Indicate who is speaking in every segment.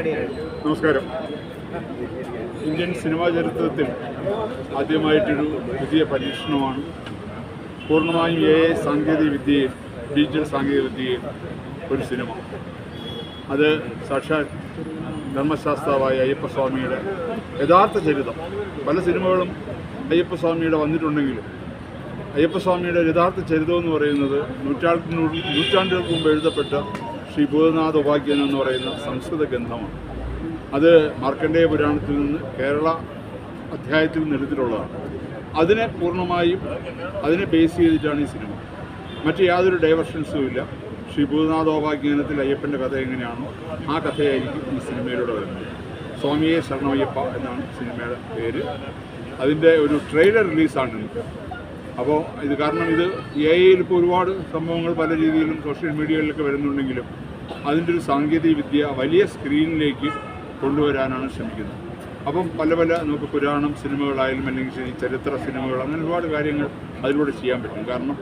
Speaker 1: നമസ്കാരം. Indian cinema ചരിത്രത്തിൽ ആദ്യമായിട്ടൊരു പുതിയ പരീക്ഷണമാണ്. പൂർണമായും എ സാങ്കേതിക വിദ്യയിൽ ഡിജിറ്റൽ സാങ്കേതിക വിദ്യയിൽ ഒരു സിനിമ. അത് സാക്ഷാൽ ധർമ്മശാസ്താവായ അയ്യപ്പസ്വാമിയുടെ യഥാർത്ഥ ചരിതം. പല സിനിമകളും അയ്യപ്പസ്വാമിയുടെ വന്നിട്ടുണ്ടെങ്കിലും അയ്യപ്പസ്വാമിയുടെ യഥാർത്ഥ ചരിതം എന്ന് പറയുന്നത് നൂറ്റാണ്ടിനു നൂറ്റാണ്ടുകൾക്ക് മുമ്പ് എഴുതപ്പെട്ട ശ്രീ ഭൂതനാഥ ഉപാഖ്യൻ എന്ന് പറയുന്ന സംസ്കൃത ഗ്രന്ഥമാണ്. അത് മാർക്കണ്ഡേയ പുരാണത്തിൽ നിന്ന് കേരള അധ്യായത്തിൽ നിന്ന് അതിനെ പൂർണമായും അതിനെ ബേസ് ചെയ്തിട്ടാണ് ഈ സിനിമ. മറ്റു യാതൊരു ഡൈവർഷൻസും ഇല്ല. ശ്രീ ഭൂതനാഥോപാഖ്യാനത്തിൽ അയ്യപ്പന്റെ കഥ എങ്ങനെയാണോ ആ കഥയായിരിക്കും ഈ സിനിമയിലൂടെ വരുന്നത്. സ്വാമിയെ ശരണയ്യപ്പ എന്നാണ് സിനിമയുടെ പേര്. അതിന്റെ ഒരു ട്രെയിലർ റിലീസാണ് അപ്പോൾ ഇത് കാരണം ഇത് എ ഐയിൽ ഇപ്പോൾ ഒരുപാട് സംഭവങ്ങൾ പല രീതിയിലും സോഷ്യൽ മീഡിയകളിലൊക്കെ വരുന്നുണ്ടെങ്കിലും അതിന്റെ ഒരു സാങ്കേതിക വിദ്യ വലിയ സ്ക്രീനിലേക്ക് കൊണ്ടുവരാനാണ് ശ്രമിക്കുന്നത്. അപ്പം പല പല നമുക്ക് പുരാണം സിനിമകളായാലും അല്ലെങ്കിൽ ചരിത്ര സിനിമകൾ അങ്ങനെ ഒരുപാട് കാര്യങ്ങൾ അതിലൂടെ ചെയ്യാൻ പറ്റും. കാരണം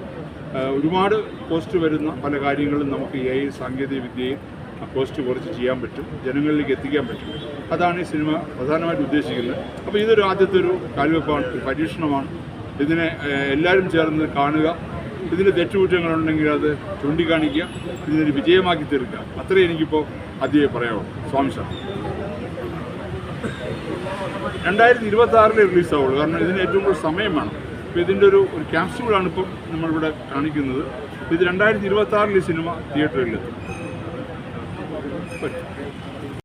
Speaker 1: ഒരുപാട് പോസ്റ്റ് വരുന്ന പല കാര്യങ്ങളും നമുക്ക് എ ഐ സാങ്കേതിക വിദ്യയിൽ പോസ്റ്റ് കുറച്ച് ചെയ്യാൻ പറ്റും ജനങ്ങളിലേക്ക് എത്തിക്കാൻ പറ്റും. അതാണ് ഈ സിനിമ പ്രധാനമായിട്ട് ഉദ്ദേശിക്കുന്നത്. അപ്പോൾ ഇതൊരു ആദ്യത്തെ ഒരു കാൽവെപ്പാണ് പരീക്ഷണമാണ്. ഇതിനെ എല്ലാവരും ചേർന്ന് കാണുക. ഇതിന്റെ തെറ്റുകുറ്റങ്ങളുണ്ടെങ്കിൽ അത് ചൂണ്ടിക്കാണിക്കുക. ഇതിനൊരു വിജയമാക്കി തീർക്കുക. അത്രേ എനിക്കിപ്പോൾ അതിയെ പറയാവുള്ളൂ സ്വാമി സാർ. രണ്ടായിരത്തി ഇരുപത്തി ആറിലെ റിലീസാവുള്ളൂ. കാരണം ഇതിന് ഏറ്റവും കൂടുതൽ സമയം വേണം. അപ്പോൾ ഇതിന്റെ ഒരു ഒരു ക്യാപ്സ്യൂളാണ് ഇപ്പം നമ്മളിവിടെ കാണിക്കുന്നത്. ഇത് രണ്ടായിരത്തി ഇരുപത്തി ആറിലെ സിനിമ തിയേറ്ററിലെത്തും പറ്റും.